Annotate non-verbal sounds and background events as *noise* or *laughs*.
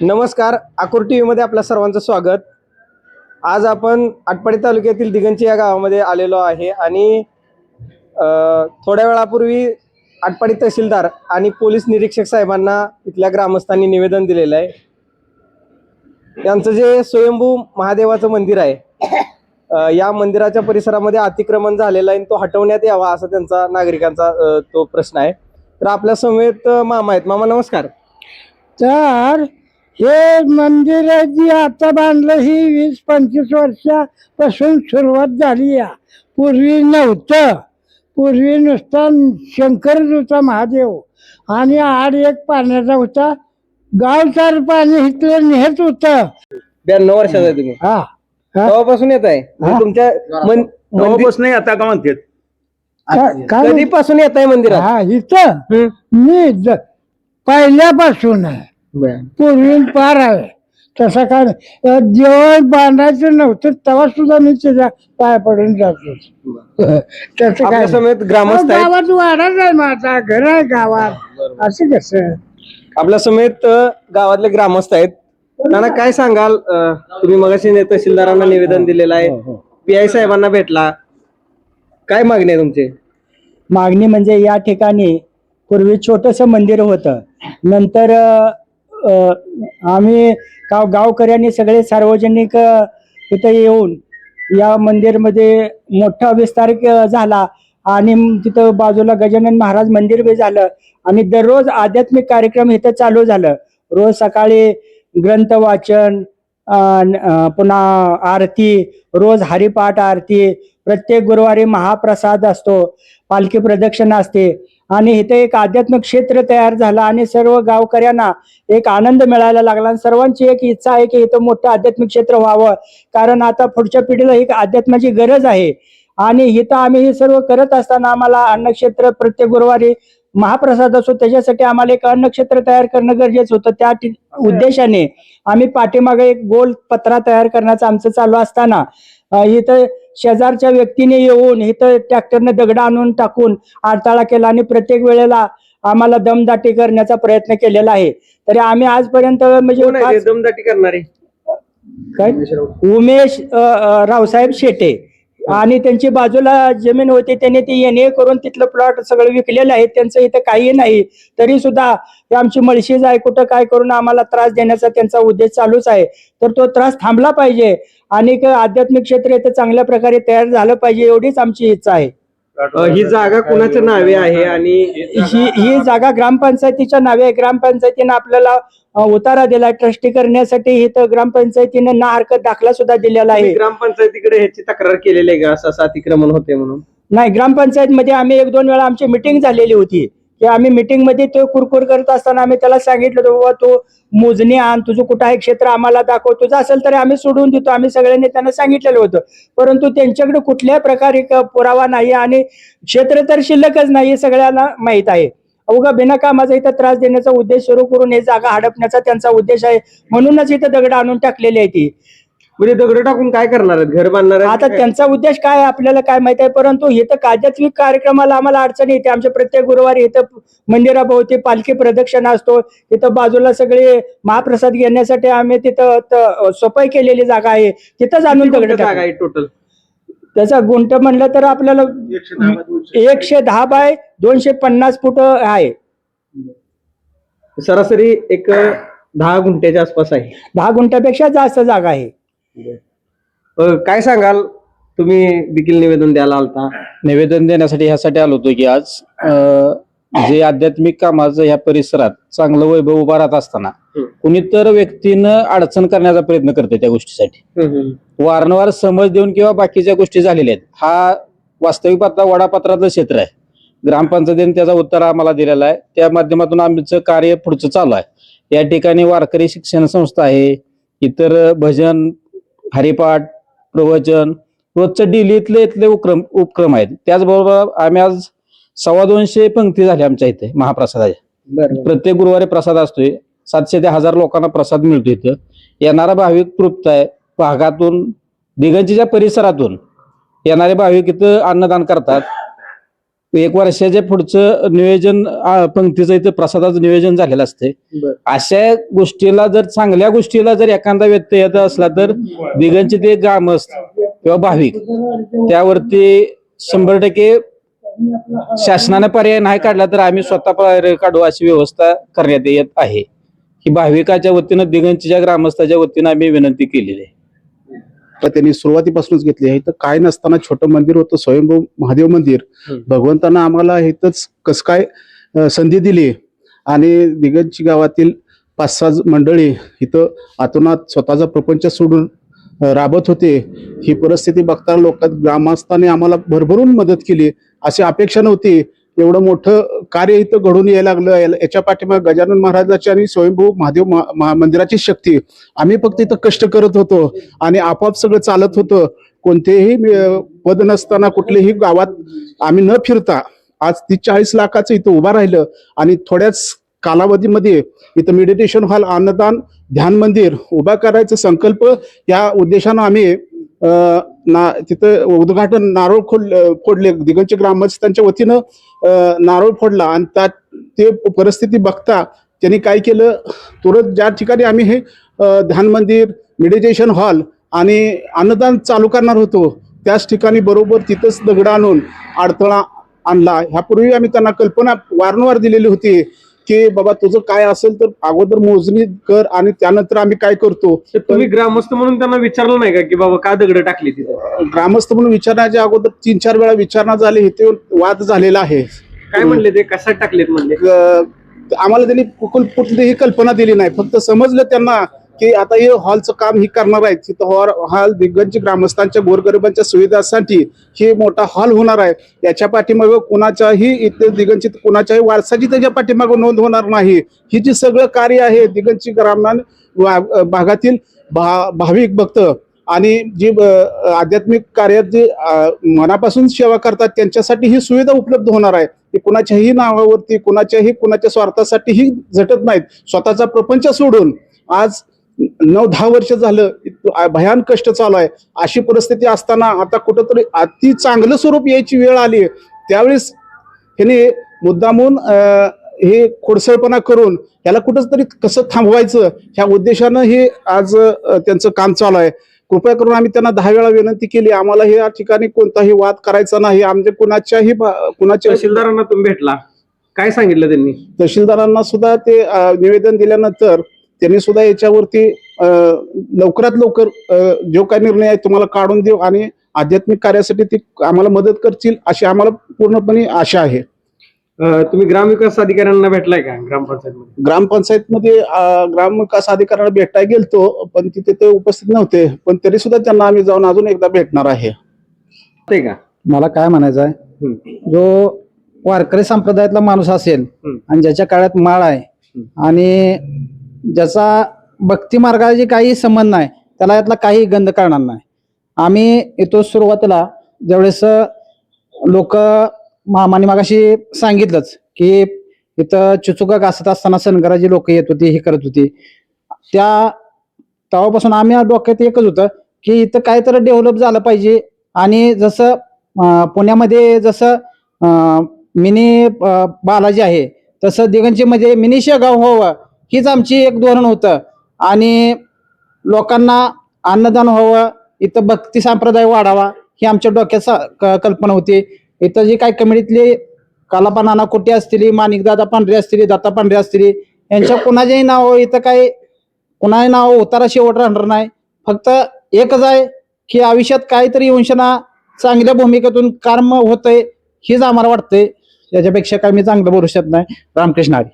नमस्कार आकुर टी व्हीमध्ये आपल्या सर्वांचं स्वागत. आज आपण आटपाडी तालुक्यातील दिगंची या गावामध्ये आलेलो आहे आणि थोड्या वेळापूर्वी आटपाडी तहसीलदार आणि पोलीस निरीक्षक साहेबांना इथल्या ग्रामस्थांनी निवेदन दिलेलं आहे. यांचं जे स्वयंभू महादेवाचं मंदिर आहे या मंदिराच्या परिसरामध्ये अतिक्रमण झालेलं आहे आणि तो हटवण्यात यावा असा त्यांचा नागरिकांचा तो प्रश्न आहे. तर आपल्या समवेत मामा आहेत. मामा नमस्कार. तर हे मंदिर जी आता बांधलं ही वीस पंचवीस वर्षापासून सुरुवात झाली या. पूर्वी नव्हतं. पूर्वी नुसता शंकरच होता महादेव. आणि आड एक पाण्याचा होता. गाव चार पाणी इथलं नेहत होतं. ब्याण्णव वर्षाचा आहे तुम्ही. हा. हा. तेव्हापासून येत आहे. हा. तुमच्या मन- मंदिर तेव्हापासून नाही आता का काय कधीपासून येत आहे मंदिरात? हा इथं. हम्म. मी ज- पहिल्यापासून आहे. पूर्वी पार आहे. तसं काय जेवण बांधायचं नव्हतं तेव्हा सुद्धा मी त्याच्या पाय पडून जातो. *laughs* आपल्या काय समेत ग्रामस्थ आहेत. गावात वाडाच आहे माझा घर आहे गावात. असं कसं? आपल्या समेत अ, गावातले ग्रामस्थ आहेत. त्यांना काय सांगाल? अ, तुम्ही मगाशी तहसीलदारांना निवेदन दिलेलं आहे. पी आय साहेबांना भेटला. काय मागणी आहे तुमची? मागणी म्हणजे या ठिकाणी पूर्वी छोटस मंदिर होतं. नंतर अ, आम्ही गाव गावकऱ्यांनी सगळे सार्वजनिक इथं येऊन या मंदिरमध्ये मोठा विस्तार झाला. आणि तिथं बाजूला गजानन महाराज मंदिर बी झालं. आणि दररोज आध्यात्मिक कार्यक्रम इथं चालू झालं. रोज सकाळी ग्रंथ वाचन पुन्हा आरती रोज हरिपाठ आरती. प्रत्येक गुरुवारी महाप्रसाद असतो. पालखी प्रदक्षिणा असते. आणि इथे एक आध्यात्मिक क्षेत्र तयार झालं आणि सर्व गावकऱ्यांना एक आनंद मिळायला लागला. आणि सर्वांची एक इच्छा आहे की इथं मोठं आध्यात्मिक क्षेत्र व्हावं. कारण आता पुढच्या पिढीला एक अध्यात्माची गरज आहे. आणि इथं आम्ही हे सर्व करत असताना आम्हाला अन्नक्षेत्र प्रत्येक गुरुवारी महाप्रसाद असो त्याच्यासाठी आम्हाला एक अन्नक्षेत्र तयार करणं गरजेचं होतं. त्या उद्देशाने आम्ही पाठीमागे एक गोल पत्रा तयार करण्याचं आमचं चालू असताना इथं शेजारच्या व्यक्तीने येऊन इथं ट्रॅक्टरने दगड आणून टाकून आडताळा केला आणि प्रत्येक वेळेला आम्हाला दमदाटी करण्याचा प्रयत्न केलेला आहे. तरी आम्ही आजपर्यंत म्हणजे दमदाटी करणारे? काय? उमेश रावसाहेब शेटे. आणि त्यांची बाजूला जमीन होती त्यांनी ती येणे करून तिथलं प्लॉट सगळं विकलेलं आहे त्यांचं इथं काही नाही. तरी सुद्धा आमची मळशीज आहे कुठं काय करून आम्हाला त्रास देण्याचा त्यांचा उद्देश चालूच आहे. तर तो त्रास थांबला पाहिजे. आणि एक आध्यात्मिक क्षेत्र इथं चांगल्या प्रकारे तयार झालं पाहिजे एवढीच आमची इच्छा आहे. अ, ही जागा कुणाच्या नावे आहे आणि ही ही जागा ग्रामपंचायतीच्या नावे आहे. ग्रामपंचायतीनं आपल्याला अ, उतारा दिला ट्रस्टी करण्यासाठी इथं ग्रामपंचायतीनं ना हरकत दाखला सुद्धा दिलेला आहे. ग्रामपंचायतीकडे ह्याची तक्रार केलेली आहे का? असं असं अतिक्रमण होते म्हणून? नाही ग्रामपंचायत मध्ये आम्ही एक दोन वेळा आमची मिटिंग झालेली होती. ते आम्ही मिटिंगमध्ये तो कुरकुर करत असताना आम्ही त्याला सांगितलं होतं बाबा तू मोजणी आण तुझं कुठं आहे क्षेत्र आम्हाला दाखव तुझं असेल तर आम्ही सोडून देतो. आम्ही सगळ्यांनी त्यांना सांगितलेलं होतं. परंतु त्यांच्याकडे कुठल्याही प्रकारे पुरावा नाही आणि क्षेत्र तर शिल्लकच नाही हे सगळ्यांना माहीत आहे. अवघा बिनकामाचा इथं त्रास देण्याचा उद्देश सुरू करून हे जागा हडपण्याचा त्यांचा उद्देश आहे. म्हणूनच इथं दगड आणून टाकलेली आहे ती. म्हणजे दगड टाकून काय करणार आहेत? घर बांधणार आहेत? आता काय? त्यांचा उद्देश काय आहे आपल्याला काय माहीत आहे? परंतु इथं आध्यात्मिक कार्यक्रमाला आम्हाला अडचण येते. आमच्या प्रत्येक गुरुवारी इथं मंदिराभोवती पालखी प्रदक्षिणा असतो. इथं बाजूला सगळे महाप्रसाद घेण्यासाठी आम्ही तिथं त- सोपई केलेली जागा आहे. तिथंच आणून किती दगड गुंठ जागा. आहे टोटल त्याचा गुंट म्हणलं तर आपल्याला एकशे दहा बाय दोनशे. पन्नास फूट आहे. सरासरी एक अ, दहा गुंठ्याच्या आसपास आहे. दहा गुंठ्यापेक्षा जास्त जागा आहे. अ, काय सांगाल? तुम्ही देखील निवेदन द्यायला आलता. निवेदन देण्यासाठी ह्यासाठी आलो होतो की आज अं, जे आध्यात्मिक कामाचं ह्या परिसरात चांगलं वैभव उभा राहत असताना हम्म. कुणीतर व्यक्तीनं अडचण करण्याचा प्रयत्न करते त्या गोष्टीसाठी. वारंवार समज देऊन किंवा बाकीच्या गोष्टी झालेल्या आहेत. हा वास्तविक पात्र वडापात्रातलं क्षेत्र आहे. ग्रामपंचायतीने त्याचा उत्तर आम्हाला दिलेला आहे. त्या माध्यमातून आमचं कार्य पुढचं चालू आहे. या ठिकाणी वारकरी शिक्षण संस्था आहे. इतर भजन हरिपाठ प्रवचन रोजचं डेली इथले इथले उपक्रम उपक्रम आहेत. त्याचबरोबर आम्ही आज सव्वा दोनशे पंक्ती झाल्या आमच्या इथे महाप्रसादाच्या. प्रत्येक गुरुवारी प्रसाद असतोय. सातशे ते हजार लोकांना प्रसाद मिळतो इथं. येणारा भाविक तृप्त आहे. भागातून दिगंजीच्या परिसरातून येणारे भाविक इथं अन्नदान करतात. एक वर्षाच्या पुढचं नियोजन आ, पंक्तीचं इथं प्रसादाचं नियोजन झालेलं असते अशा गोष्टीला जर चांगल्या गोष्टीला जर एखादा व्यक्ती येत असला तर दिगंचे ते ग्रामस्थ किंवा भाविक त्यावरती शंभर टक्के शासनाने पर्याय नाही काढला तर आम्ही स्वतः पर्याय काढू अशी व्यवस्था करण्यात येत आहे. ही भाविकाच्या वतीनं दिगंच्या ग्रामस्थाच्या वतीनं आम्ही विनंती केलेली आहे. तर त्यांनी सुरुवातीपासूनच घेतली आहे. तर काय नसताना छोटं मंदिर होतं स्वयंभू महादेव मंदिर. भगवंतानं आम्हाला इथंच कस काय संधी दिली आणि दिगंची गावातील पाच सहा मंडळी इथं आतोनात स्वतःचा प्रपंच सोडून राबत होते. ही परिस्थिती बघता लोक ग्रामस्थांनी आम्हाला भरभरून मदत केली. अशी अपेक्षा नव्हती. एवढं मोठं कार्य इथं घडून यायला लागलं. याच्या पाठीमागे गजानन महाराजाची आणि स्वयंभू महादेव महा- मंदिराची शक्ती. आम्ही फक्त इथं कष्ट करत होतो आणि आपोआप सगळं चालत होतं. कोणतेही पद नसताना कुठलेही गावात आम्ही न फिरता आज ती चाळीस लाखाचं इथं उभं राहिलं आणि थोड्याच कालावधीमध्ये इथं मेडिटेशन हॉल अन्नदान ध्यान मंदिर उभा करायचा संकल्प या उद्देशानं आम्ही ना तिथं उद्घाटन नारळ खोल फोडले. दिगंचे ग्रामस्थांच्या वतीनं नारळ फोडला. आणि त्यात ते परिस्थिती बघता त्यांनी काय केलं? तुरंत ज्या ठिकाणी आम्ही हे ध्यान मंदिर मेडिटेशन हॉल आणि अन्नदान चालू करणार होतो त्याच ठिकाणी बरोबर तिथंच दगड आणून अडथळा आणला. ह्यापूर्वी आम्ही त्यांना कल्पना वारंवार दिलेली होती. की बाबा तुझं काय असेल तर अगोदर मोजणी कर आणि त्यानंतर आम्ही काय करतो? तुम्ही ग्रामस्थ म्हणून त्यांना विचारलं नाही का की बाबा का दगड टाकली तिथे? ग्रामस्थ म्हणून विचारण्याच्या अगोदर तीन चार वेळा विचारणा झाली इथे वाद झालेला आहे. काय म्हणले ते? कशात टाकलेत म्हणले? आम्हाला त्यांनी कुठल- कुठलीही कल्पना दिली नाही. फक्त समजलं त्यांना की आता हे हॉलचं काम ही करणार आहेत. तिथं हॉल हॉल दिग्गज ग्रामस्थांच्या गोरगरिबांच्या सुविधासाठी हे मोठा हॉल होणार आहे. याच्या पाठीमागं कुणाच्याही इथे दिगंची कुणाच्याही वारसाची त्याच्या पाठीमागं नोंद होणार नाही. ही जी सगळं कार्य आहे दिगंची ग्रामान वा- भागातील भा भाविक भक्त आणि जी आध्यात्मिक कार्यात जे मनापासून सेवा करतात त्यांच्यासाठी ही सुविधा उपलब्ध होणार आहे. ती कुणाच्याही नावावरती कुणाच्याही कुणाच्या स्वार्थासाठीही झटत नाहीत. स्वतःचा प्रपंच सोडून आज नऊ दहा वर्ष झालं भयान कष्ट चालू आहे. अशी परिस्थिती असताना आता कुठंतरी अति चांगलं स्वरूप यायची वेळ आली. त्यावेळेस ह्याने मुद्दामून हे खोडसळपणा करून याला कुठंच तरी कसं थांबवायचं ह्या उद्देशानं हे आज त्यांचं काम चालू आहे. कृपया करून आम्ही त्यांना दहा वेळा विनंती केली आम्हाला हे या ठिकाणी कोणताही वाद करायचा नाही. आमचे कुणाच्याही कुणाच्या तहसीलदारांना तुम्ही भेटला. काय सांगितलं त्यांनी? तहसीलदारांना सुद्धा ते निवेदन दिल्यानंतर त्यांनी सुद्धा याच्यावरती लवकरात लवकर जो काही निर्णय आहे तुम्हाला काढून देऊ आणि आध्यात्मिक कार्यासाठी ते आम्हाला मदत करतील अशी आम्हाला पूर्णपणे आशा आहे. तुम्ही ग्रामविकास अधिकाऱ्यांना भेटलाय का ग्रामपंचायत मध्ये ग्रामपंचायतमध्ये ग्रामविकास अधिकाऱ्याला भेटायला गेलतो पण तिथे ते उपस्थित नव्हते पण तरी सुद्धा त्यांना आम्ही जाऊन अजून एकदा भेटणार आहे. ते का? मला काय म्हणायचं आहे. जो वारकरी संप्रदायातला माणूस असेल. आणि ज्याच्या काळात माळ आहे आणि ज्याचा भक्ती मार्गाची काही संबंध नाही त्याला यातला काही गंध करणार नाही. आम्ही येतो सुरुवातीला ज्यावेळेस लोक मामाने मागाशी सांगितलंच की इथं चिचुका घासत असताना सनगराची लोक येत होती हे करत होती. त्या तेव्हापासून आम्ही डोक्यात एकच होतं की इथं काहीतरी डेव्हलप झालं पाहिजे आणि जसं पुण्यामध्ये जसं मिनी बालाजी आहे तसं दिगंजीमध्ये मिनी शेगाव व्हावं हीच आमची एक धोरण होतं. आणि लोकांना अन्नदान व्हावं इथं भक्ती संप्रदाय वाढावा ही आमच्या डोक्यात क- कल्पना होती. इथं जी काही कमिटीतली कालापा नाना कोटे असतील माणिकदादा पांढरे असतील दत्ता पांढरे असतील यांच्या कुणाच्याही नाव इथं काही कुणाही नाव उतारा शेवट राहणार नाही. फक्त एकच आहे की आयुष्यात काहीतरी वंशना चांगल्या भूमिकेतून कर्म होतंय हेच आम्हाला वाटतंय. याच्यापेक्षा काही मी चांगलं बोलू शकत नाही. रामकृष्ण हरी.